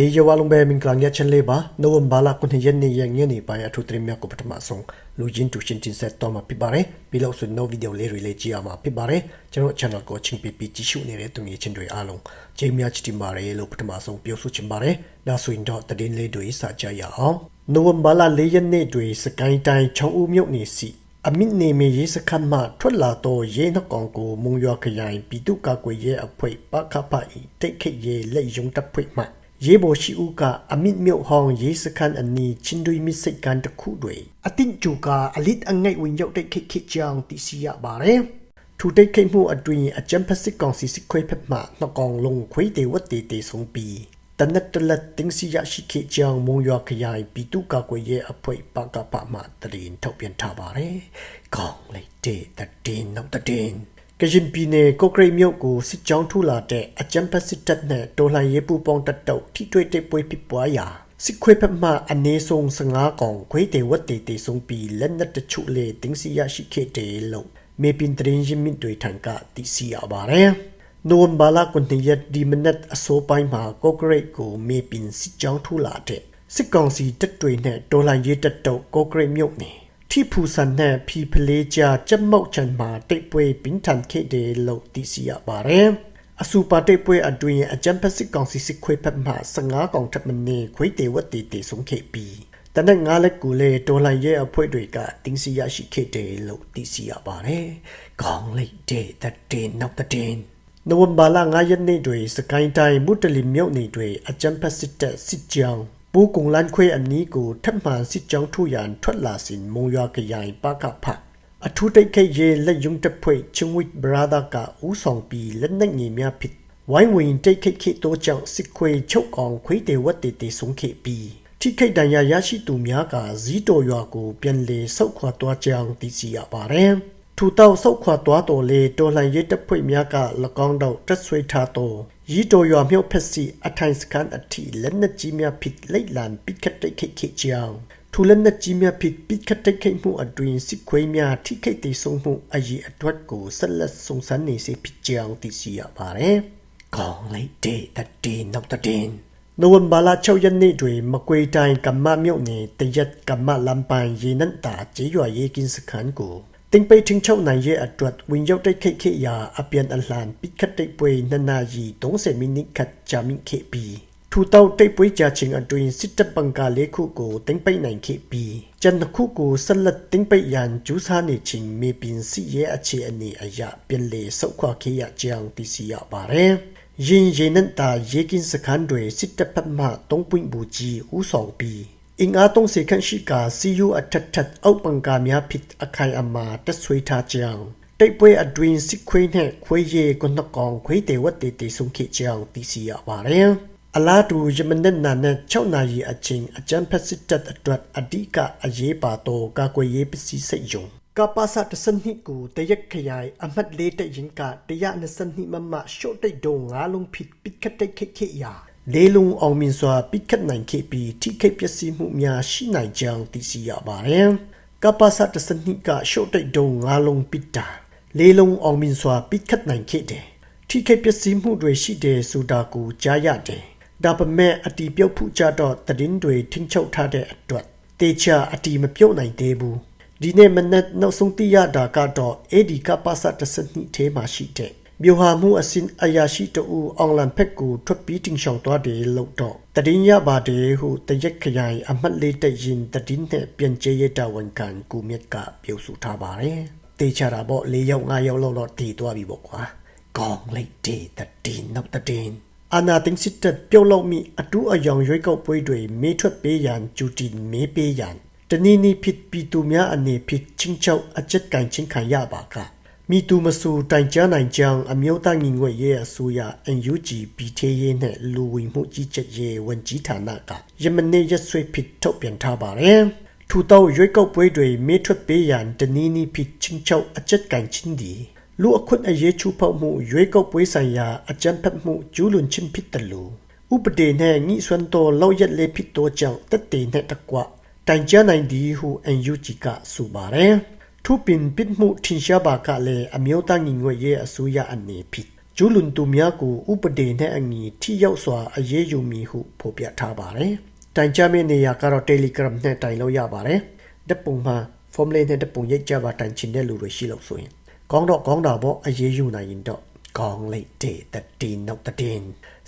ဟေယဝလုံးပဲမင်္ဂလာညချင်လေးပါနိုဝင်ဘာလ9ရက်နေ့ရက်ညနေပိုင်းအထူးသတင်းများကိုပထမဆုံးလူချင်းတူရှင်တင်ဆက်တော့မှာဖြစ်ပါတယ်ပြီးလို့ဆိုတော့ဗီဒီယိုလေးတွေလေးကြည့်ရမှာဖြစ်ပါတယ်ကျွန်တော် channel ကိုချင်းပီပီကြည့်ရှုနေတဲ့သူငယ်ချင်းတွေအားလုံးချိန်များချစ်တင်ပါတယ်လို့ပထမဆုံးပြောဆိုချင်ပါတယ်ဒါဆိုရင်တော့သတင်းလေးတွေစကြရအောင်နိုဝင်ဘာလ4ရက်နေ့တွင်စကိုင်းတိုင်းချောင်းဦးမြို့နေစီအမိနေမရေးစခန်းမှထွက်လာသောရဲနှကောင်ကိုမုံရွာခရိုင်ပြည်သူ့ကာကွယ်ရေးအဖွဲ့ပကဖအီတိတ်ခိတ်ရဲလက်ယုံတပ်ဖွဲ့မှ ရေဘော်ရှိဦးကအမစ်မြုပ်ဟောင်းရေးစခန်းအနီးချင်းတွေမိစိတ်ကန်တစ်ခုတွေအတင်ကျူကအလစ်အငိတ်ဝင်ရောက်တဲ့ခိတ်ခိတ်ကြောင်တည်စီရပါတယ်ထူတိတ်ခိတ်မှုအတွင်အချမ်ပစစ်ကောင်စီစစ်ခွေးဖက်မှနှကောင်လုံးခွေးတေဝတ်တေတေဆုံးပြီးတနက်တလက်တင်းစီရရှိခိကြောင်မုံရွာခရိုင်ပြည်သူ့ကာကွယ်ရေးအဖွဲ့ပကပမှတရင်ထုတ်ပြန်ထားပါတယ်။ကောင်းလိုက်တဲ့တည်နောက်တည် ကရင်ပြည်နယ်ကိုကရိတ်မြို့ကိုစစ်ကြောင်းထူလာတဲ့အကြံဖက်စစ်တပ်နဲ့တော်လှန်ရေးပူးပေါင်းတပ်တို့ထိတွေ့တိုက်ပွဲဖြစ်ပွားရာစစ်ခွေးဖက်မှအနည်းဆုံး15កောင်ခွေးတေဝတ်တေတေဆုံးပြီးလက်နက်တချို့လေတင်းစီရရှိခဲ့တယ်လို့မေပင်တရင်ရင်းမြစ်တွေထံကသိရှိရပါတယ်။နိုဝင်ဘာလ9ရက်ဒီမနက်အစိုးပိုင်းမှာကိုကရိတ်ကိုမေပင်စစ်ကြောင်းထူလာတဲ့စစ်ကောင်စီတပ်တွေနဲ့တော်လှန်ရေးတပ်တို့ကိုကရိတ်မြို့နယ် ထိဖူဆန်နဲ့ဖီဖလေးကြကြက်မောက်ချန်မှာတိတ်ပွဲပင်းထန်ခဲ့တယ်လို့သိရှိရပါတယ်။အစူပါတိတ်ပွဲအတွင်းအကြံဖက်စစ်ကောင်စီစစ်ခွေးဖက်မှ15កောင်ထပ်မနေခွေးတေဝတ်တေတေဆုံးခဲ့ပြီးတနက်ငါးလက်ကူလေဒေါ်လာရဲ့အဖွဲ့တွေကတင်းစီရရှိခဲ့တယ်လို့သိရှိရပါတယ်။ကောင်းလိုက်တဲ့တည်နောက်တည်နိုဝင်ဘာလ9ရက်နေ့တွင်စကိုင်းတိုင်းမုတလီမြို့နယ်တွင်အကြံဖက်စစ်တပ်စစ်ကြောင်း ပူကုံလန်ခွေအနီးကိုထပ်မံစစ်ကြောင်းထူရန်ထွက်လာစဉ်မုံရွာခရိုင်ပကဖအထူးတိတ်ခိတ်ရဲလက်ယုံတဖွဲ့ချင်းဝစ်ဘရာဒါကဦးဆောင်ပြီးလက်နက်ငယ်များဖြစ်ဝိုင်းဝင်တိတ်ခိတ်ခိတ်တို့ကြောင့်စစ်ခွေချုပ်အောင်ခွေးတေဝတ်တေတေဆုံးခဲ့ပြီးထိခိတ်တန်ရာရရှိသူများကဇီးတော်ရွာကိုပြန်လေဆုတ်ခွာသွားကြောင်းသိရှိရပါတယ်ထူတောက်ဆုတ်ခွာသွားတော်လေတော်လှန်ရေးတပ်ဖွဲ့များက၎င်းတော့တက်ဆွေထားတော် ရီတော်ရွာမြို့ဖက်စီအထိုင်စကန်အထိလက်နက်ကြီးများဖြစ်လိတ်လံပိခတ်တိတ်ခိတ်ခိတ်ကြောင်းထူလက်နက်ကြီးများဖြစ်ပိခတ်တိတ်ခိတ်မှုအတွင်စစ်ခွေးများထိခိတ်တေဆုံးမှုအရေးအတွက်ကိုဆက်လက်စုံစမ်းနေစေဖြစ်ကြောင်းသိရှိရပါတယ်။ကောင်းလိုက်တဲ့တည်နောက်တည်နိုဝင်ဘာလ6ရက်နေ့တွင်မကွေတိုင်းကမ္မမြို့နယ်တရက်ကမ္မလမ်ပိုင်ရေနန့်တာကျေးရွာရေးကင်းစခန်းကို တင်ပိတ်ထင်းချုပ်နိုင်ရဲ့အတွက်ဝင်ရောက်တိုက်ခိုက်ခဲ့ရာအပြန်အလှန်ပိခတ်တိုက်ပွဲနနာရီ30မိနစ်ခတ်ကြာမြင့်ခဲ့ပြီးထူတောက်တိုက်ပွဲကြာချင်းအတွင်းစစ်တပ်ပံကာလေးခုကိုတင်ပိတ်နိုင်ခဲ့ပြီးကျန်တစ်ခုကိုဆက်လက်တင်ပိတ်ရန်ကျူးစာနေချင်းမေပင်စီရဲ့အခြေအနေအရပြန်လေဆုတ်ခွာခဲ့ရကြောင်းသိရှိရပါတယ်ရင်ရင်နဲ့တာရေကင်းစခန်းတွေစစ်တပ်ဖက်မှတုံးပွင့်ဘူးကြီးဦးဆောင်ပြီး အင်အားသုံးစေခန့်ရှိကာစီယူအထက်ထက်အောက်ပံကာများဖြစ်အခိုင်အမာတက်ဆွေးထားကြောင်းတိတ်ပွဲအတွင်းစစ်ခွေးနဲ့ခွေးရည်ကွန်းကောင်ခွေးတေဝတ်တေတေဆုံးခဲ့ကြောင်းသိရှိရပါတယ်အလားတူယမနက်နာနဲ့6နာရီအချိန်အကြမ်းဖက်စစ်တပ်အတွက်အဓိကအရေးပါတော့ကာကွယ်ရေးပစ္စည်းစိတ်ယုံကပါစာတစနိကိုတရက်ခရိုင်အမတ်လေးတဲ့ရင်ကတရားနစနိမမရှော့တိတ်တုံငါလုံးဖြစ်ပိခတ်တိတ်ခိခိယာ လေလုံအောင်မြင်စွာပိခတ်နိုင်ခဲ့ပြီးထိခိတ်ပျက်စီးမှုများရှိနိုင်ကြောင်းသိရှိရပါတယ်ကပါစာတစနိကရှော့တိတ်တုံငါလုံးပိတာလေလုံအောင်မြင်စွာပိခတ်နိုင်ခဲ့တယ်ထိခိတ်ပျက်စီးမှုတွေရှိတယ်ဆိုတာကိုကြားရတယ်ဒါပေမဲ့အတီးပြုတ်ဖူးကြတော့တည်င်းတွေထင်းချုပ်ထားတဲ့အတွက်တေချာအတီးမပြုတ်နိုင်သေးဘူးဒီနေ့မနက်နောက်ဆုံးသိရတာကတော့အေဒီကပါစတစနိထဲမှာရှိတဲ့ မြို့ဟာမှုအစင်အရာရှိတူအောင်လန်ဖက်ကိုထွက်ပြီးတင်ဆောင်သွားတယ်လို့တော့တည်င်းရပါတယ်ဟုတရက်ခရိုင်အမှတ်လေးတရင်တည်င်းနဲ့ပြန်ကျေးရတာဝန်ခံကူမြတ်ကပြောဆိုထားပါတယ်တေချာတာပေါ့၄ယောက်၅ယောက်လောက်တော့တည်သွားပြီပေါ့ကွာကောင်းလိုက်တဲ့တည်င်းနောက်တည်င်းအာနာတင်စစ်တပ်ပြုတ်လောက်မိအတူအယောင်ရွေးကောက်ပွဲတွေမေးထွက်ပေးရန်ဂျူတင်မေးပေးရန်တနည်းနည်းဖြစ်ပြီးသူများအနေဖြစ်ချင်းချောက်အကျက်ကင်ချင်းခံရပါက မိသူမဆူတိုင်ကြားနိုင်ကြောင်းအမျိုးသားညီညွတ်ရေးအစိုးရ NUG ပြည်ထရေးနဲ့လူဝင်မှုကြီးကြပ်ရေးဝန်ကြီးဌာနကယမနေ့ရက်စွဲဖြစ်ထုတ်ပြန်ထားပါတယ်ထူတောက်ရွေးကောက်ပွဲတွေမေးထွက်ပေးရန်တနည်းနည်းဖြစ်ချင်းချောက်အကျက်ကင်ချင်းဒီလူအခွင့်အရေးချိုးဖောက်မှုရွေးကောက်ပွဲဆိုင်ရာအကြမ်းဖက်မှုကျူးလွန်ခြင်းဖြစ်တယ်လို့ဥပဒေနဲ့ညှိစွန်းတော်လောက်ရက်လေးဖြစ်တော့ကြောင့်တက်တေနဲ့တကွတိုင်ကြနိုင်ဒီဟု NUG ကဆိုပါတယ် ထူပင်ပစ်မှုထင်ရှားပါကလည်းအမျိုးသားညီညွတ်ရေးအစိုးရအနေဖြစ်ကျူးလွန်သူများကိုဥပဒေနဲ့အညီထိရောက်စွာအရေးယူမည်ဟုဖော်ပြထားပါတယ်။တိုင်ကြမယ့်နေရာကတော့ Telegram နဲ့တိုင်လို့ရပါတယ်။ဓာတ်ပုံမှာ formula နဲ့ဓာတ်ပုံရိုက်ကြပါတိုင်ချင်တဲ့လူတွေရှိလို့ဆိုရင်ကောင်းတော့ကောင်းတာပေါ့အရေးယူနိုင်ရင်တော့ကောင်းလိုက်တဲ့တတိနောက်တည်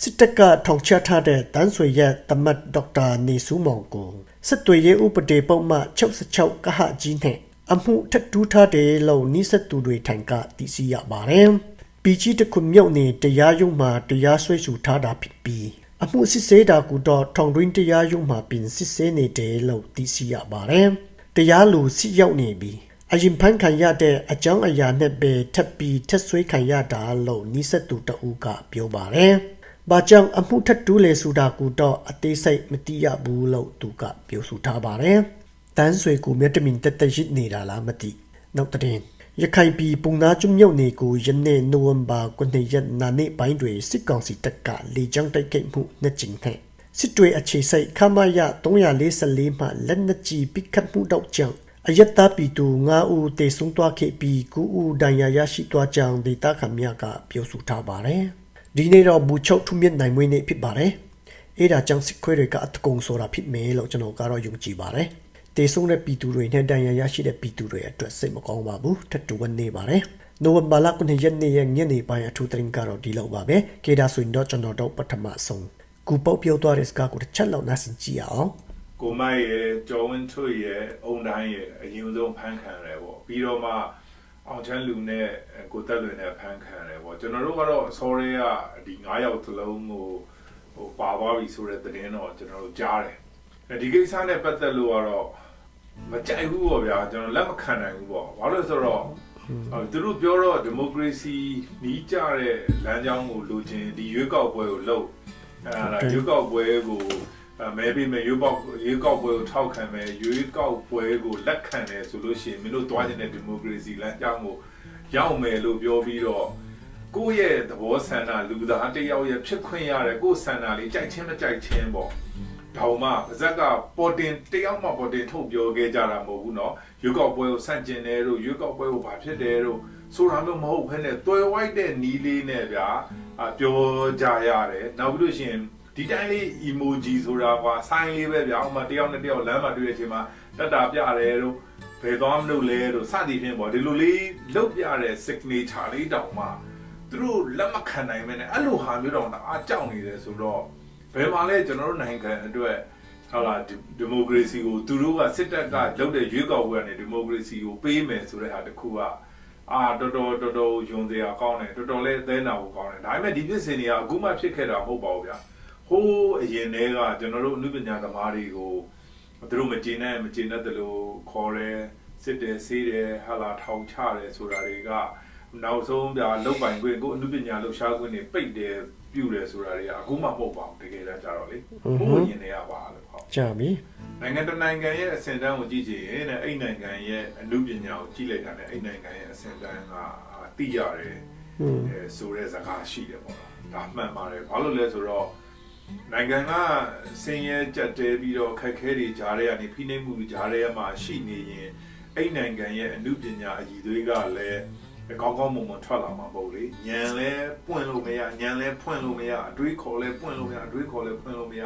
စစ်တပ်ကထောင်ချထားတဲ့တန်းဆွေရဲ့တမတ်ဒေါက်တာနေစုမောင်ကိုစစ်တွေရေးဥပဒေပုံမှ66ကဟကြီးနဲ့ အမှုထပ်တူးထားတယ်လို့နိစက်သူတွေထိုင်ကသိရှိရပါတယ်။ပီကြီးတစ်ခုမြုပ်နေတရားရုံးမှာတရားစွဲဆိုထားတာဖြစ်ပြီးအမှုစစ်ဆေးတာကတော့ထောင်တွင်းတရားရုံးမှာပြင်စစ်ဆေးနေတယ်လို့သိရှိရပါတယ်။တရားလိုစစ်ရောက်နေပြီးအရင်ဖန်ခံရတဲ့အကြောင်းအရာနဲ့ပဲထပ်ပြီးထက်ဆွဲခံရတာလို့နိစက်သူတအူးကပြောပါတယ်။ဘာကြောင့်အမှုထပ်တူးလေဆိုတာကတော့အသေးစိတ်မသိရဘူးလို့သူကပြောဆိုထားပါတယ်။ တန်းဆွေကိုမြတ်တမင်တက်တက်ရစ်နေတာလားမသိ။နောက်တဲ့ရခိုင်ပြည်ပုံနာကျွမြုပ်နေကိုယနေ့နိုဝင်ဘာ9ရက်နာနေ့ပိုင်းတွင်စစ်ကောင်စီတပ်ကလေကြောင်းတိုက်ခိုက်မှုနှစ်ကြိမ်နဲ့စစ်တွေအခြေစိုက်ခမရ344မှလက်နက်ကြီးပစ်ခတ်မှုတော့ကြောင့်အယက်သားပြည်သူ9ဦးတေဆုံးသွားခဲ့ပြီး9ဦးဒဏ်ရာရရှိသွားကြောင်းဒေသခံများကပြောဆိုထားပါတယ်။ဒီနေ့တော့ဘူချုပ်ထုမြင့်နိုင်မွေးနေ့ဖြစ်ပါတယ်။အဲဒါကြောင့်စစ်ခွေးတွေကအတကုံဆိုတာဖြစ်မယ်လို့ကျွန်တော်ကတော့ယုံကြည်ပါတယ်။ တေဆုံးတဲ့ပြည်သူတွေနဲ့ဒဏ်ရာရရှိတဲ့ပြည်သူတွေအတွက်စိတ်မကောင်းပါဘူး။ထပ်တူဝနေပါတယ်။နိုဝင်ဘာလ9ရက်နေ့ရဲ့ညနေပိုင်းအထူးသတင်းကတော့ဒီလောက်ပါပဲ။ကေဒါဆိုရင်တော့ကျွန်တော်တို့ပထမဆုံးကူပေါက်ပြောသွားတဲ့စကားကိုတစ်ချက်လောက်နားဆင်ကြည့်ရအောင်။ကိုမိုက်ရဲ့ကျော်ဝင်းထွတ်ရဲ့အုံတိုင်းရဲ့အရင်ဆုံးဖန်ခံရတယ်ပေါ့ပြီးတော့မှအောင်ချမ်းလူနဲ့ကိုတက်လွင်နဲ့ဖန်ခံရတယ်ပေါ့ကျွန်တော်တို့ကတော့အစောရဲကဒီ9ယောက်သလုံးကိုဟိုပါသွားပြီဆိုတဲ့သတင်းတော့ကျွန်တော်တို့ကြားတယ် ဒီကိစ္စနဲ့ပတ်သက်လို့ကတော့မကြိုက်ဘူးပေါ့ဗျာကျွန်တော်လက်မခံနိုင်ဘူးပေါ့ဘာလို့လဲဆိုတော့အဲသူတို့ပြောတော့ဒီမိုကရေစီနီးကြတဲ့လမ်းကြောင်းကိုလိုချင်ဒီရွေးကောက်ပွဲကိုလုပ်အဲဒါရွေးကောက်ပွဲကိုမဲပေးမယ်ရွေးကောက်ရွေးကောက်ပွဲကိုထောက်ခံမယ်ရွေးကောက်ပွဲကိုလက်ခံတယ်ဆိုလို့ရှိရင်မင်းတို့တွားကျင်တဲ့ဒီမိုကရေစီလမ်းကြောင်းကိုရောက်မယ်လို့ပြောပြီးတော့ကိုယ့်ရဲ့သဘောဆန္ဒလူသားတစ်ယောက်ရဲ့ဖြစ်ခွင့်ရတယ်ကိုယ့်ဆန္ဒလေးကြိုက်ချင်းမကြိုက်ချင်းပေါ့ တောင်မှပါဇက်ကပေါ်တင်တယောက်မှပေါ်တင်ထုတ်ပြောခဲ့ကြတာမဟုတ်ဘူးเนาะရွေးကောက်ပွဲကိုဆန့်ကျင်တယ်တို့ရွေးကောက်ပွဲကိုဘာဖြစ်တယ်တို့ဆိုတာမျိုးမဟုတ်ဘဲနဲ့တွယ်ဝိုက်တဲ့နီးလေးနဲ့ဗျာပြောကြရတယ်နောက်ပြီးလို့ရှိရင်ဒီတိုင်းလေး emoji ဆိုတာကွာ sign လေးပဲဗျာဥမာတယောက်နဲ့တယောက်လမ်းမှာတွေ့တဲ့အချိန်မှာတက်တာပြတယ်တို့ဘယ်သွားမလို့လဲတို့စသည်ဖြင့်ပေါ့ဒီလိုလေးလုတ်ပြတဲ့ signature လေးတောင်မှသူတို့လက်မခံနိုင်မဲနဲ့အဲ့လိုဟာမျိုးတောင်အားကြောက်နေတယ်ဆိုတော့ ဘယ်မှာလဲကျွန်တော်တို့နိုင်ငံအတွက်ဟာလာဒီမိုကရေစီကိုသူတို့ကစစ်တပ်ကလုပ်တဲ့ရွေးကောက်ပွဲကနေဒီမိုကရေစီကိုပေးမယ်ဆိုတဲ့ဟာတခုကအာတော်တော်တော်တော်ယုံစရာကောင်းတယ်တော်တော်လေးအသေးနာဖို့ကောင်းတယ်ဒါပေမဲ့ဒီဖြစ်စဉ်တွေကအခုမှဖြစ်ခဲ့တာမဟုတ်ပါဘူးဗျာဟိုးအရင်တည်းကကျွန်တော်တို့အနုပညာသမားတွေကိုသူတို့မကျေနပ်မကျေနပ်တယ်လို့ခေါ်တယ်စစ်တယ်ဆေးတယ်ဟာလာထောင်ချတယ်ဆိုတာတွေက နောက်ဆုံးပြလုတ်ပိုင်ခွင့်ကိုအနုပညာလှူရှားခွင့်တွေပိတ်တယ်ပြုတယ်ဆိုတာတွေကအခုမှမဟုတ်ပါဘူးတကယ်တမ်းကျတော့လေဟိုးရင်တွေကပါလို့ဟုတ်ကြာပြီနိုင်ငံတနိုင်ငံရဲ့အဆင့်တန်းကိုကြည့်ကြည့်ရင်အဲ့နိုင်ငံရဲ့အမှုပညာကိုကြည့်လိုက်တာနဲ့အဲ့နိုင်ငံရဲ့အဆင့်တန်းကတိရတယ်အဲဆိုတဲ့စကားရှိတယ်ပေါ့နော်ဒါမှန်ပါတယ်ဘာလို့လဲဆိုတော့နိုင်ငံကဆင်းရဲကြက်တဲပြီးတော့ခက်ခဲတွေကြားထဲကနေဖိနှိပ်မှုတွေကြားထဲမှာရှိနေရင်အဲ့နိုင်ငံရဲ့အမှုပညာအည်သွေးကလည်း ကောင်းကောင်းမွန်မွန်ထွက်လာမှာပေါ့လေညံလဲပွင့်လို့မရညံလဲဖွင့်လို့မရအတွေးခေါ်လဲပွင့်လို့မရအတွေးခေါ်လဲဖွင့်လို့မရ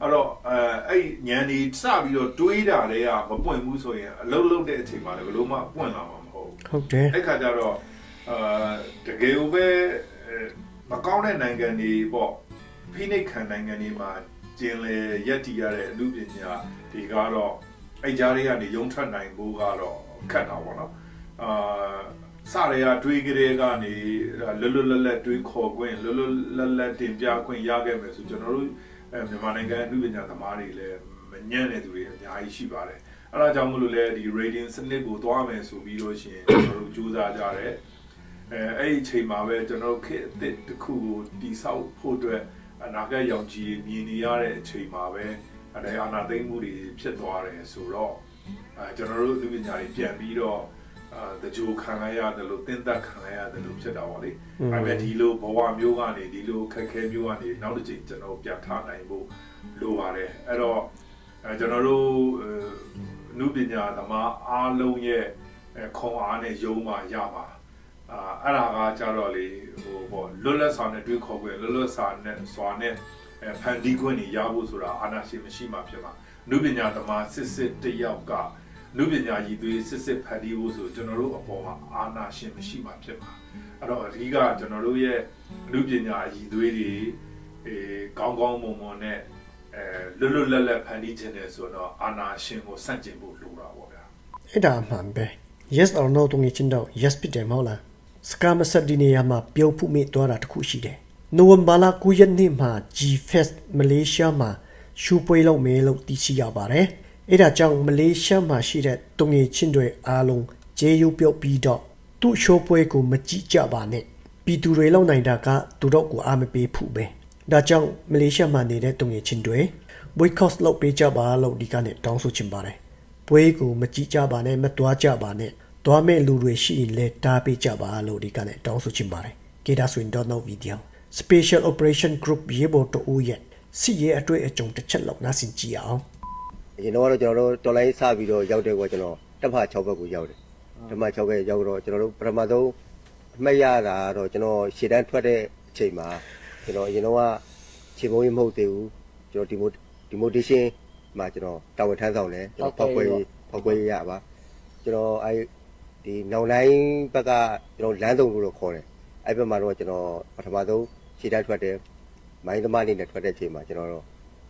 အဲ့တော့အဲအဲ့ညံဒီစပြီးတော့တွေးတာတွေကမပွင့်ဘူးဆိုရင်အလုံးလုံးတဲ့အချိန်မှာလည်းဘလို့မှပွင့်လာမှာမဟုတ်ဘူးဟုတ်တယ်အဲ့ခါကျတော့အာတကယ်ပဲမကောင်းတဲ့နိုင်ငံတွေပေါ့ဖိနှိပ်ခံနိုင်ငံတွေမှာကျင်လေရက်တည်ရတဲ့အမှုပညာတွေကတော့အဲ့ကြားတွေကနေရုံထွက်နိုင်ဖို့ကတော့ခက်တာပေါ့နော်အာ စရရတွေးကြတဲ့ကနေလွတ်လွတ်လပ်လပ်တွေးခေါ်ခွင့်လွတ်လွတ်လပ်လပ်တင်ပြခွင့်ရခဲ့မယ်ဆိုကျွန်တော်တို့မြန်မာနိုင်ငံအမှုပညာသမားတွေလည်းမညံ့တဲ့သူတွေအများကြီးရှိပါတယ်အဲဒါကြောင့်မလို့လဲဒီ rating စနစ်ကိုသွားမယ်ဆိုပြီးလို့ရှိရင်ကျွန်တော်တို့စူးစမ်းကြတယ်အဲအဲ့ဒီအချိန်မှာပဲကျွန်တော်တို့ခေတ်အသစ်တစ်ခုကိုတည်ဆောက်ဖို့အတွက်အနာဂတ်ရောင်ခြည်မြင်နေရတဲ့အချိန်မှာပဲအဲအာနာသိမ့်မှုတွေဖြစ်သွားတယ်ဆိုတော့အဲကျွန်တော်တို့လူပညာတွေပြန်ပြီးတော့ အာတကြိုခံရရတယ်လို့တင်းသက်ခံရရတယ်လို့ဖြစ်တာပါလေ။ဒါပေမဲ့ဒီလိုဘဝမျိုးကနေဒီလိုခက်ခဲမျိုးကနေနောက်တစ်ချိန်ကျွန်တော်ပြတ်ထားနိုင်ဖို့လိုပါတယ်။အဲ့တော့အဲကျွန်တော်တို့အနုပညာသမားအားလုံးရဲ့ခွန်အားနဲ့ယုံမှရမှာအာအဲ့ဒါကကြတော့လေဟိုပေါ့လွတ်လပ်စွာနဲ့တွေးခေါ်ခွင့်လွတ်လပ်စွာနဲ့စွာနဲ့အဲဖန်တီးခွင့်တွေရဖို့ဆိုတာအာဏာရှင်မရှိမှဖြစ်မှာနုပညာသမားစစ်စစ်တယောက်က နုပညာရည်သွေးစစ်စစ်ဖန်တီးဖို့ဆိုကျွန်တော်တို့အပေါ်မှာအာဏာရှင်မရှိမှဖြစ်မှာအဲ့တော့အဓိကကျွန်တော်တို့ရဲ့နုပညာရည်သွေးတွေအဲကောင်းကောင်းမွန်မွန်နဲ့အဲလွတ်လွတ်လပ်လပ်ဖန်တီးခြင်းနဲ့ဆိုတော့အာဏာရှင်ကိုစန့်ကျင်ဖို့လိုတာပေါ့ဗျာအဲ့ဒါအမှန်ပဲ yes or no တုံးချင်းတော့ yes ဖြစ်တယ်မဟုတ်လားစကားမဆက်ဒီနေရာမှာပြုံးဖုမိသွားတာတခုရှိတယ်နိုဝင်ဘာလ9ရက်နေ့မှာ G Fest မလေးရှားမှာရှူပွဲလုပ်မယ်လို့သိရှိရပါတယ် အဲ့ဒါကြောင့်မလေးရှားမှာရှိတဲ့တုံငယ်ချင်းတွေအားလုံးဂျေယူပြုတ်ပြီးတော့သူ့ရှိုးပွဲကိုမကြည့်ကြပါနဲ့ပြည်သူတွေလောက်နိုင်တာကသူတို့ကိုအားမပေးဘူးပဲဒါကြောင့်မလေးရှားမှာနေတဲ့တုံငယ်ချင်းတွေ boycott လုပ်ပေးကြပါလို့ဒီကနေ့တောင်းဆိုချင်ပါတယ်ပွဲကိုမကြည့်ကြပါနဲ့မတွားကြပါနဲ့တွားမဲ့လူတွေရှိရင်လည်းတားပေးကြပါလို့ဒီကနေ့တောင်းဆိုချင်ပါတယ်ကေဒါဆွင်တော့နောက်ဗီဒီယို Special Operation Group ရေဘော်တူရဲ့စီရဲ့အတွေ့အကြုံတစ်ချက်လောက်နားဆင်ကြည့်အောင် အရင်တော့ကျွန်တော်တို့တော်လိုင်းစပြီးတော့ရောက်တဲ့ကွာကျွန်တော်တက်ဖာ6ဘက်ကိုရောက်တယ်တက်ဖာ6ဘက်ရောက်တော့ကျွန်တော်တို့ပထမဆုံးအမှတ်ရတာတော့ကျွန်တော်ရှေ့တန်းထွက်တဲ့အချိန်မှာကျွန်တော်အရင်တော့ခြေမုံကြီးမဟုတ်သေးဘူးကျွန်တော်ဒီမိုဒီမိုတေးရှင်းမှာကျွန်တော်တာဝန်ထမ်းဆောင်တယ်ကျွန်တော်ဖောက်ခွဲဖောက်ခွဲရပါကျွန်တော်အဲဒီနောင်တိုင်းဘက်ကကျွန်တော်လမ်းစုံလို့တော့ခေါ်တယ်အဲ့ဘက်မှာတော့ကျွန်တော်ပထမဆုံးရှေ့တန်းထွက်တယ်မိုင်းသမားအနေနဲ့ထွက်တဲ့အချိန်မှာကျွန်တော်တော့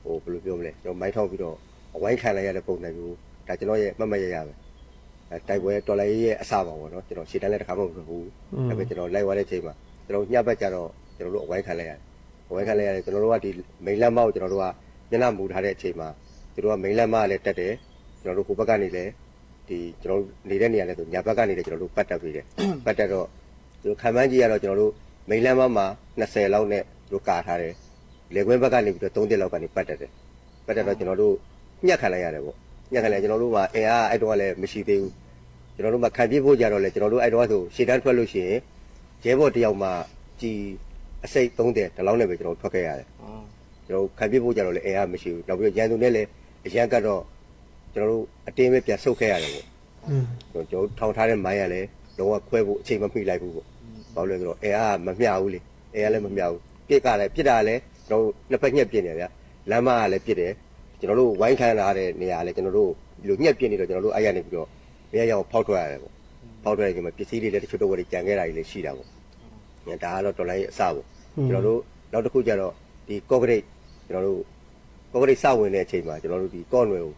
ဟိုဘယ်လိုပြောမလဲကျွန်တော်မိုင်းထောက်ပြီးတော့ အဝိုင်းခံလိုက်ရတဲ့ပုံစံမျိုးဒါကျွန်တော်ရဲ့မှတ်မှတ်ရရပဲအဲတိုက်ပွဲတော်လိုင်းရဲ့အစပါပေါ့နော်ကျွန်တော်ရှေ့တန်းလည်းတစ်ခါမှမလုပ်ဘူးဒါပေမဲ့ကျွန်တော်လိုက်သွားတဲ့အချိန်မှာကျွန်တော်ညဘက်ကျတော့ကျွန်တော်တို့အဝိုင်းခံလိုက်ရတယ်အဝိုင်းခံလိုက်ရတယ်ကျွန်တော်တို့ကဒီမိန်လက်မောက်ကျွန်တော်တို့ကညနာမူထားတဲ့အချိန်မှာသူတို့ကမိန်လက်မလည်းတက်တယ်ကျွန်တော်တို့ဟိုဘက်ကနေလည်းဒီကျွန်တော်တို့နေတဲ့နေရာလည်းဆိုညာဘက်ကနေလည်းကျွန်တော်တို့ပတ်တက်ပြီးတယ်ပတ်တက်တော့သူတို့ခံမှန်းကြီးကတော့ကျွန်တော်တို့မိန်လက်မမှာ20လောက်နဲ့သူတို့ကာထားတယ်လေခွင်းဘက်ကနေပြီးတော့3တက်လောက်ကနေပတ်တက်တယ်ပတ်တက်တော့ကျွန်တော်တို့ ညှက်ခံလိုက်ရတယ်ပေါ့ညှက်ခံလိုက်ကျွန်တော်တို့မှာအင်အားအဲ့တော့ကလည်းမရှိသေးဘူးကျွန်တော်တို့မှာခံပြဖို့ကြတော့လေကျွန်တော်တို့အဲ့တော့ဆိုရှေ့တန်းထွက်လို့ရှိရင်ရဲဘော်တယောက်မှကြည်အစိတ်30တလောင်းနဲ့ပဲကျွန်တော်ထွက်ခဲ့ရတယ်ကျွန်တော်ခံပြဖို့ကြတော့လေအင်အားမရှိဘူးနောက်ပြီးတော့ရန်သူနဲ့လည်းအရန်ကတော့ကျွန်တော်တို့အတင်းပဲပြန်ဆုတ်ခဲ့ရတယ်ပေါ့อืมကျွန်တော်ထောင်ထားတဲ့မိုင်းကလည်းတော့ခွဲဖို့အချိန်မမိလိုက်ဘူးပေါ့ဘာလို့လဲဆိုတော့အင်အားမမျှဘူးလေအင်အားလည်းမမျှဘူးပြစ်ကလည်းပြစ်တာလည်းကျွန်တော်နှစ်ဖက်ညက်ပြစ်နေဗျာလမ်းမကလည်းပြစ်တယ် ကျွန်တော်တို့ဝိုင်းခံလာတဲ့နေရာလဲကျွန်တော်တို့ဒီလိုညက်ပြစ်နေတော့ကျွန်တော်တို့အဲ့ရနေပြီးတော့မရရအောင်ဖောက်ထွက်ရတယ်ပေါ့ဖောက်ထွက်ရခြင်းမှာပစ္စည်းတွေလည်းတချို့တော့ဝယ်ကြံခဲ့တာတွေလည်းရှိတာပေါ့ညဒါကတော့တော်လိုင်းရဲ့အစပေါ့ကျွန်တော်တို့နောက်တစ်ခုကျတော့ဒီကော့ဂရိတ်ကျွန်တော်တို့ကော့ဂရိတ်စဝင်တဲ့အချိန်မှာကျွန်တော်တို့ဒီကော့နွယ်ကို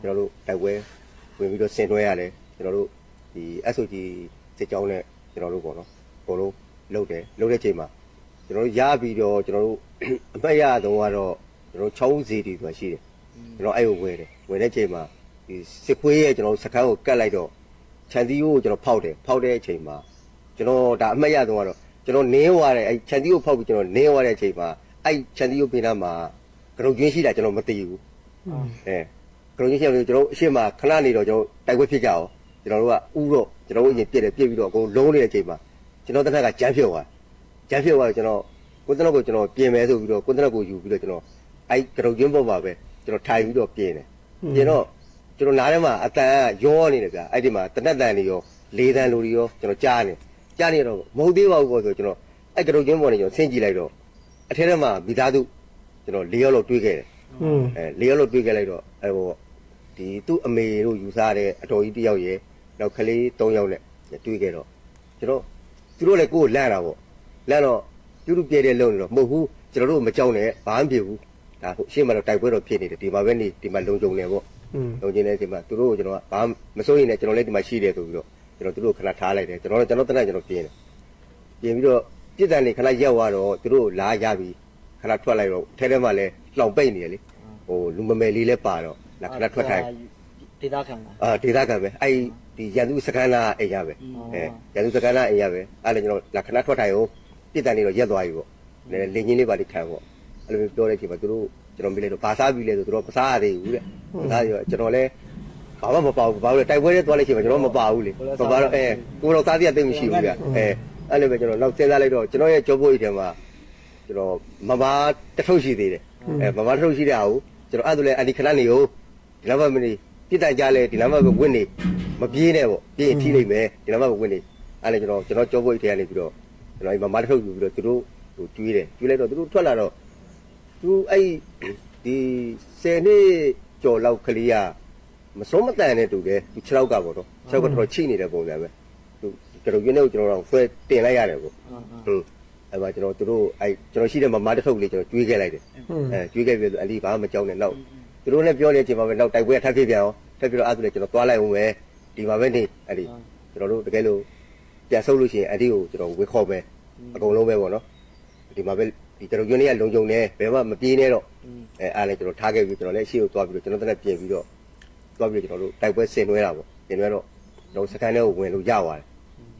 ကျွန်တော်တို့တိုက်ပွဲဝင်ပြီးတော့ဆင်တွဲရတယ်ကျွန်တော်တို့ဒီ SOG စစ်ကြောင်းနဲ့ကျွန်တော်တို့ပေါ့နော်အကုန်လုံးလုတ်တယ်လုတ်တဲ့အချိန်မှာကျွန်တော်တို့ရပြီးတော့ကျွန်တော်တို့အမှတ်ရတော့ကတော့ကျွန်တော်ချောင်းစီတီဆိုတာရှိတယ် ကျွန်တော်အဲ့ကိုဝယ်တယ်ဝယ်တဲ့ချိန်မှာဒီစစ်ခွေးရဲ့ကျွန်တော်စခန်းကိုကတ်လိုက်တော့ခြံသီးကိုကျွန်တော်ဖောက်တယ်ဖောက်တဲ့အချိန်မှာကျွန်တော်ဒါအမှတ်ရဆုံးကတော့ကျွန်တော်နင်းသွားတယ်အဲ့ခြံသီးကိုဖောက်ပြီးကျွန်တော်နင်းသွားတဲ့အချိန်မှာအဲ့ခြံသီးကိုပြင်တာမှာကရုံကျွင်းရှိတာကျွန်တော်မသိဘူးအဲကရုံကျွင်းရှိတယ်ကျွန်တော်အရှိမခဏနေတော့ကျွန်တော်တိုက်ပွဲဖြစ်ကြအောင်ကျွန်တော်တို့ကဥတော့ကျွန်တော်တို့အရင်ပြစ်တယ်ပြစ်ပြီးတော့အကုန်လုံးနေတဲ့အချိန်မှာကျွန်တော်တစ်ဖက်ကကြမ်းဖြုတ်သွားကြမ်းဖြုတ်သွားတော့ကျွန်တော်ကိုယ်တနက်ကိုကျွန်တော်ပြင်မယ်ဆိုပြီးတော့ကိုယ်တနက်ကိုယူပြီးတော့ကျွန်တော်အဲ့ကရုံကျွင်းပေါ်မှာပဲ ကျွန်တော်ထိုင်ပြီးတော့ပြင်တယ်ပြင်တော့ကျွန်တော်နားထဲမှာအတန်ကရောနေတယ်ဗျာအဲ့ဒီမှာတနက်တန်တွေရောလေးတန်လူတွေရောကျွန်တော်ကြားနေကြားနေတော့မဟုတ်သေးပါဘူးပေါ့ဆိုကျွန်တော်အဲ့ကရုတ်ချင်းပေါ်နေကျွန်တော်ဆင်းကြည့်လိုက်တော့အထက်ထဲမှာမိသားစုကျွန်တော်လေးယောက်လောက်တွေးခဲ့တယ်อืมအဲလေးယောက်လောက်တွေးခဲ့လိုက်တော့အဲ့ဟိုဒီသူ့အမေတို့ယူစားတဲ့အတော်ကြီးတစ်ယောက်ရယ်နောက်ကလေး၃ယောက်နဲ့တွေးခဲ့တော့ကျွန်တော်သူတို့လည်းကိုယ်ကိုလန့်တာပေါ့လန့်တော့သူတို့ပြည့်တဲ့လုံနေတော့မဟုတ်ဘူးကျွန်တော်တို့မကြောက်နဲ့ဘာမှမဖြစ်ဘူး ဒါဟိုရှေ့မှာတော့တိုက်ပွဲတော့ဖြစ်နေတယ်ဒီမှာပဲနေဒီမှာလုံခြုံနေပေါ့อืมလုံချင်းတဲ့အချိန်မှာသူတို့ကိုကျွန်တော်ကဘာမှမစိုးရင်လည်းကျွန်တော်လည်းဒီမှာရှိတယ်ဆိုပြီးတော့ကျွန်တော်သူတို့ကိုခဏထားလိုက်တယ်ကျွန်တော်လည်းကျွန်တော်တနက်ကျွန်တော်ပြင်းတယ်ပြင်းပြီးတော့ပြစ်ဒဏ်တွေခဏရက်သွားတော့သူတို့လာရပြီခဏထွက်လိုက်တော့ထဲထဲမှာလည်းလောင်ပိတ်နေရလေဟိုလူမမယ်လေးလည်းပါတော့လာခဏထွက်ထိုင်ဒေတာခံတာအာဒေသခံပဲအဲ့ဒီရန်သူစကန်နာအိမ်ရပဲအဲရန်သူစကန်နာအိမ်ရပဲအဲ့လည်းကျွန်တော်လာခဏထွက်ထိုင်အောင်ပြစ်ဒဏ်တွေတော့ရက်သွားပြီပေါ့လည်းလင်းချင်းလေးပါလိခံပေါ့ အဲ့လိုမျိုးပြောတဲ့အချိန်မှာသူတို့ကျွန်တော်မိလိုက်တော့ဘာစားပြီလဲဆိုသူတို့မစားရသေးဘူးတဲ့မစားရတော့ကျွန်တော်လည်းဘာမှမပါဘူးဘာလို့လဲတိုက်ပွဲတွေသွားလိုက်ချိန်မှာကျွန်တော်မပါဘူးလေမပါတော့အဲကိုတော့သားတရသိမရှိဘူးဗျအဲအဲ့လိုပဲကျွန်တော်နောက်စဉ်းစားလိုက်တော့ကျွန်တော်ရဲ့ကြောပိုးအိတ်ထဲမှာကျွန်တော်မမာတထုပ်ရှိသေးတယ်အဲမမာတထုပ်ရှိတဲ့ဟာကိုကျွန်တော်အဲ့ဒါလဲအဒီခဏနေကိုဒီနောက်မှမနေပြစ်တိုင်ကြလဲဒီနောက်မှပဲဝင့်နေမပြေးနဲ့ပေါ့ပြေးရင်ထိလိုက်မယ်ဒီနောက်မှပဲဝင့်နေအဲ့လေကျွန်တော်ကျွန်တော်ကြောဖို့ထဲကနေပြီးတော့ကျွန်တော်ဒီမှာမတ်ထုတ်ယူပြီးတော့သူတို့ဟိုကျွေးတယ်ကျွေးလိုက်တော့သူတို့ထွက်လာတော့ သူအဲ့ဒီ10နှစ်ကျော်လောက်ကလေးကမစုံမတန်နဲ့တူတယ်သူ6လောက်ကပေါ့တော့6လောက်ကတော်တော်ချိနေတဲ့ပုံစံပဲသူကျွန်တော်ရင်းနေကိုကျွန်တော်တော့ဆွဲတင်လိုက်ရတယ်ပေါ့ဟုတ်အဲ့မှာကျွန်တော်သူတို့အဲ့ကျွန်တော်ရှိတဲ့မမတ်ထုတ်လေးကျွန်တော်ကျွေးခဲ့လိုက်တယ်ဟွန်းအဲကျွေးခဲ့ပြီဆိုအလီဘာမှမကြောက်နဲ့နောက်သူတို့လည်းပြောနေချိန်မှာပဲနောက်တိုက်ပွဲထပ်ဖြစ်ပြန်အောင်ထပ်ပြီးတော့အဲ့ဒါလည်းကျွန်တော်သွားလိုက်အောင်ပဲဒီမှာပဲနေအဲ့ဒီကျွန်တော်တို့တကယ်လို့ပြန်ဆုပ်လို့ရှိရင်အဲ့ဒီကိုကျွန်တော်ဝေခေါ်ပဲအကုန်လုံးပဲပေါ့နော်ဒီမှာပဲ ဒီကျွန်တော်ယွန်းလေးကလုံုံနေဘယ်မှမပြေးနဲ့တော့အဲအားလည်းကျွန်တော်ထားခဲ့ပြီးကျွန်တော်လည်းရှေ့ကိုသွားပြီးတော့ကျွန်တော်တက်ပြင်ပြီးတော့သွားပြီးတော့ကျွန်တော်တို့တိုက်ပွဲဆင်နွှဲတာပေါ့ဆင်နွှဲတော့ကျွန်တော်စကန်ထဲကိုဝင်လို့ရပါတယ်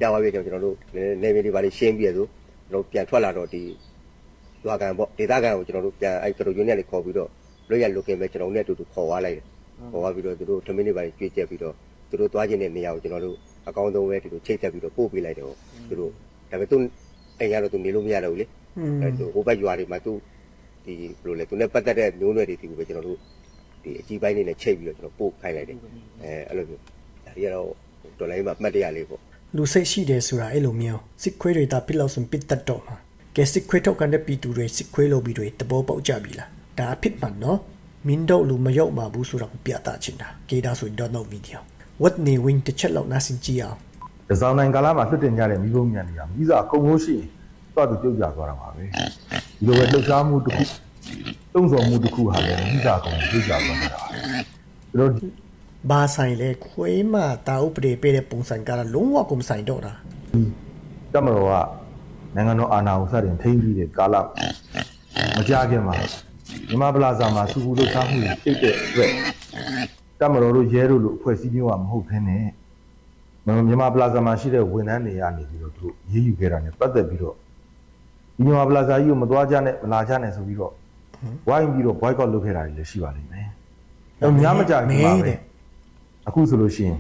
ရပါပြီကျွန်တော်တို့နေနေတွေပါလေးရှင်းပြီးရဆိုကျွန်တော်ပြန်ထွက်လာတော့ဒီရွာကန်ပေါ့ဒေသခံကိုကျွန်တော်တို့ပြန်အဲ့ကျွန်တော်ယူနီယံလေးခေါ်ပြီးတော့လွတ်ရလွတ်ကင်ပဲကျွန်တော်နဲ့အတူတူခေါ်သွားလိုက်တယ်ခေါ်သွားပြီးတော့သူတို့ထမင်းတွေပါကြွေးကြက်ပြီးတော့သူတို့သွားခြင်းတဲ့နေရာကိုကျွန်တော်တို့အကောင်းဆုံးပဲဒီလိုချိတ်ဆက်ပြီးတော့ပို့ပေးလိုက်တယ်ပေါ့သူတို့ဒါပေမဲ့သူအိမ်ရတော့သူနေလို့မရတော့ဘူးလေဟွန်း အဲ့သူဟိုဘက်ရွာတွေမှာသူဒီဘယ်လိုလဲသူနဲ့ပတ်သက်တဲ့မျိုးနွယ်တွေဒီကိုပဲကျွန်တော်တို့ဒီအကြီးပိုင်းနေနဲ့ချိတ်ပြီးတော့ကျွန်တော်ပို့ခိုင်းလိုက်တယ်အဲအဲ့လိုမျိုးဒါကြီးကတော့တော်လိုင်းမှာမှတ်တရလေးပေါ့လူစိတ်ရှိတယ်ဆိုတာအဲ့လိုမျိုးစစ်ခွေးတွေဒါပြစ်လို့ဆိုပစ်တတ်တော့မှာကဲစစ်ခွေးထုတ်ကန်တဲ့ပြည်သူတွေစစ်ခွေးလို့ပြီးတွေတဘောပေါက်ကြပြီလားဒါအဖြစ်မှန်နော်မင်းတို့လူမရောက်မှာဘူးဆိုတာကိုပြသချင်တာကေဒါဆိုရင်တော့ no video what နေ wing တစ်ချက်လောက်နားစင်ကြည့်အောင်ဒီဇောင်းနိုင်ကာလမှာလွတ်တင်ကြတဲ့မိဘုံမြန်တွေကမိစားအကုန်လို့ရှိရင် တော့သူပြုတ်ကြသွားတာပါပဲဒီလိုပဲလှုပ်ရှားမှုတစ်ခုတုံ့ဆော်မှုတစ်ခုဟာလည်းမိစားအကုန်ပြုတ်ကြသွားတာပါသူတို့ဘာဆိုင်လဲခွေးမတာဥပဒေပေးတဲ့ပုံစံကလုံးဝကိုမဆိုင်တော့တာတမတော်ကနိုင်ငံတော်အာဏာကိုစတင်ထိန်းပြီးတဲ့ကာလမကြခင်မှာမြန်မာပလာဇာမှာစူပူလှုပ်ရှားမှုတွေတိတ်တဲ့အတွက်တမတော်တို့ရဲတို့လိုအဖွဲ့အစည်းမျိုးကမဟုတ်ဘဲနဲ့မြန်မာပလာဇာမှာရှိတဲ့ဝန်ထမ်းတွေကနေပြီးတော့သူတို့ရေးယူခဲ့တာ ਨੇ ပတ်သက်ပြီးတော့ ဒီမြန်မာပလာဇာကြီးကိုမသွားကြနဲ့မလာကြနဲ့ဆိုပြီးတော့ဝိုင်းပြီးတော့ boycott လုပ်ခဲ့တာတွေလည်းရှိပါလိမ့်မယ်။အဲများမကြခင်ပါပဲအခုဆိုလို့ရှိရင်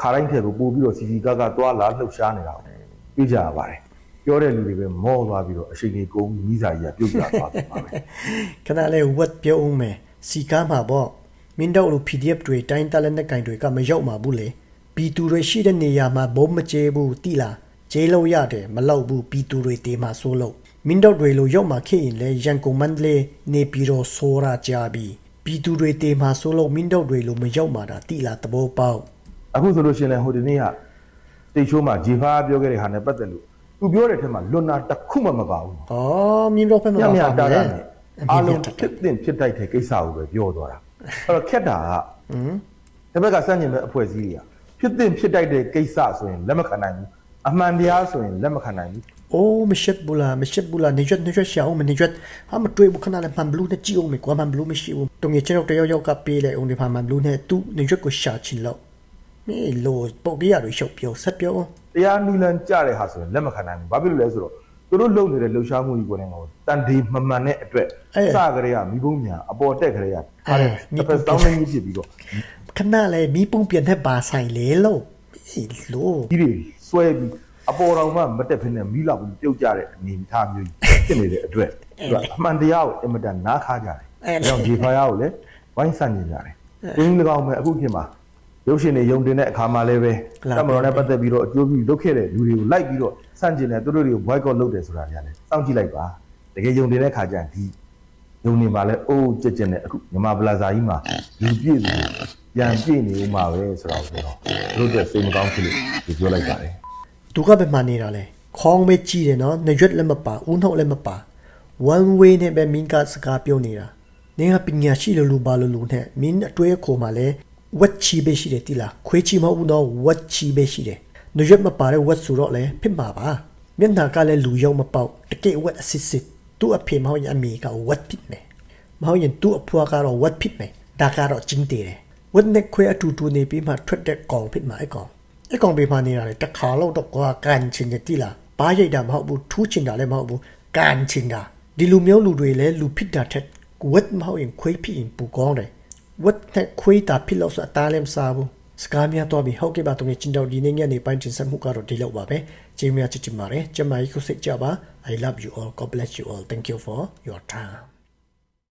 ခါတိုင်းထက်ကိုပို့ပြီးတော့စီစီကားကားသွားလာလှုပ်ရှားနေတာကိုတွေ့ကြရပါတယ်။ပြောတဲ့လူတွေပဲမောသွားပြီးတော့အချိန်ကြီးကုန်မိစာကြီးကပြုတ်ကျသွားတယ်ပါပဲ။ခဏလေးဝတ်ပြုံးမယ်စီကားမှာပေါ့မင်းတို့လူ PDF တွေတိုင်းတလက်နဲ့ကင်တွေကမရောက်မှာဘူးလေပြည်သူတွေရှိတဲ့နေရာမှာဘုံမကျေဘူးတိလား ဂျေးလို့ရတယ်မလောက်ဘူးပြည်သူတွေတေးမှာဆိုလို့မင်းတို့တွေလိုရောက်မှာခေရင်လေရန်ကုန်မန္တလေးနေပြည်တော်ဆိုရာကြပြီပြည်သူတွေတေးမှာဆိုလို့မင်းတို့တွေလိုမရောက်မှာတာတိလားသဘောပေါက်အခုဆိုလို့ရှိရင်လည်းဟိုဒီနေ့ကတိတ်ချိုးမှာဂျီဖာပြောခဲ့တဲ့ဟာနဲ့ပတ်သက်လို့သူပြောတဲ့ထက်မှာလွန်နာတစ်ခုမှမပါဘူးဩမင်းတို့ဖက်မှာညံ့ညံ့ပါတာလေတာနဲ့အားလုံးဖြစ်တင်ဖြစ်တိုက်တဲ့ကိစ္စကိုပဲပြောသွားတာအဲ့တော့ခက်တာကဟင်းတစ်ဘက်ကစန့်ကျင်မဲ့အဖွဲ့အစည်းတွေကဖြစ်တင်ဖြစ်တိုက်တဲ့ကိစ္စဆိုရင်လက်မခံနိုင်ဘူး အမှန်တရားဆိုရင်လက်မခံနိုင်ဘူးโอ้မရှက်ဘူးလားမရှက်ဘူးလားနေရွက်နေရွက်ရှာအောင်မနေရွက်ဟာမတွေ့ဘူးခဏလည်းမှန်ဘလူးနဲ့ကြည့်အောင်မကွာမှန်ဘလူးမရှိဘူးတုံငယ်ချင်းတော့တယောက်ယောက်ကပေးလိုက်အောင်ဒီဖာမှန်ဘလူးနဲ့သူ့နေရွက်ကိုရှာချင်လို့မင်းလိုပုတ်ပြရလို့ရှုပ်ပြောဆက်ပြောတရားနီလန်ကြတဲ့ဟာဆိုရင်လက်မခံနိုင်ဘူးဘာဖြစ်လို့လဲဆိုတော့သူတို့လုံနေတဲ့လှုပ်ရှားမှုကြီးပေါ်နေမှာတန်ဒီမမှန်တဲ့အတွက်စကလေးကမိဘုံညာအပေါ်တက်ကြလေးကဟာလေတစ်ဖက်တောင်းနေကြီးဖြစ်ပြီးတော့ခဏလေမိဘုံပြန်တဲ့ဘာဆိုင်လေလို့လိုကြီးတွေ ဆွဲပြီးအပေါ်တော်မှမတက်ဖ ೇನೆ မီးလောက်ပြီးပြုတ်ကြတဲ့အနေအထားမျိုးကြီးဖြစ်နေတဲ့အတွက်သူကအမှန်တရားကိုအင်မတန်နားခါကြတယ်။အဲကြောင့်ဒီဖာယာကိုလည်းဝိုင်းဆန့်ကျင်ကြတယ်။ဒီလိုကောင်ပဲအခုခေတ်မှာရုပ်ရှင်တွေယုံတင်တဲ့အခါမှာလည်းပဲတမတော်နဲ့ပတ်သက်ပြီးတော့အကျိုးပြုလုပ်ခဲ့တဲ့လူတွေကိုလိုက်ပြီးတော့ဆန့်ကျင်တယ်သူတို့တွေကို boycott လုပ်တယ်ဆိုတာညာလေစောင့်ကြည့်လိုက်ပါတကယ်ယုံတင်တဲ့ခါကျရင်ဒီယုံနေပါလဲအိုးကြက်ကြက်နဲ့အခုမြန်မာပလာဇာကြီးမှာလူပြည့်စုံပြန်ပြည့်နေဦးမှာပဲဆိုတော့ဆိုတော့သူတို့ကစိတ်မကောင်းဖြစ်လို့ဒီပြောလိုက်ပါတယ် သူကပဲမှန်နေတာလေခေါင်းပဲကြည့်တယ်နော်နေရွက်လည်းမပါဦးနှုတ်လည်းမပါ one way နဲ့ပဲမင်းကစကားပြောနေတာနင်ကပညာရှိလို့လူပါလို့လူနဲ့မင်းအတွေ့အခေါ်မှာလဲဝက်ချီပဲရှိတယ်တိလားခွေးချီမဟုတ်ဘူးတော့ဝက်ချီပဲရှိတယ်နေရွက်မပါတဲ့ဝက်ဆိုတော့လေဖြစ်မှာပါမျက်နှာကလည်းလူရောက်မပေါက်တကယ်ဝက်အစစ်စစ်သူ့အဖေမဟုတ်ရင်အမေကဝက်ဖြစ်မယ်မဟုတ်ရင်သူ့အဖွားကတော့ဝက်ဖြစ်မယ်ဒါကတော့ကျင်းတယ်တယ်ဝက်နဲ့ခွေးအတူတူနေပြီးမှထွက်တဲ့ကောင်ဖြစ်မှာအကောင် အကောင်ပေးမနေတာလေတခါတော့တော့ကွာကန်ချင်တယ်တိလားဘားရိတ်တာမဟုတ်ဘူးထူးချင်တာလည်းမဟုတ်ဘူးကန်ချင်တာဒီလူမျိုးလူတွေလည်းလူဖြစ်တာထက်ဝက်မဟုတ်ရင်ခွေးဖြစ်ရင်ပူကောင်းတယ်ဝက်နဲ့ခွေးတာဖြစ်လို့ဆိုအသားလည်းမစားဘူးစကားများတော့ပြီးဟုတ်ကဲ့ပါတုံးချင်တော့ဒီနေ့ညနေပိုင်းတင်ဆက်မှုကတော့ဒီလောက်ပါပဲကျေးဇူးများချစ်ချင်ပါတယ်ကျမကြီးကိုစိတ်ကြပါ I love you all God bless you all thank you for your time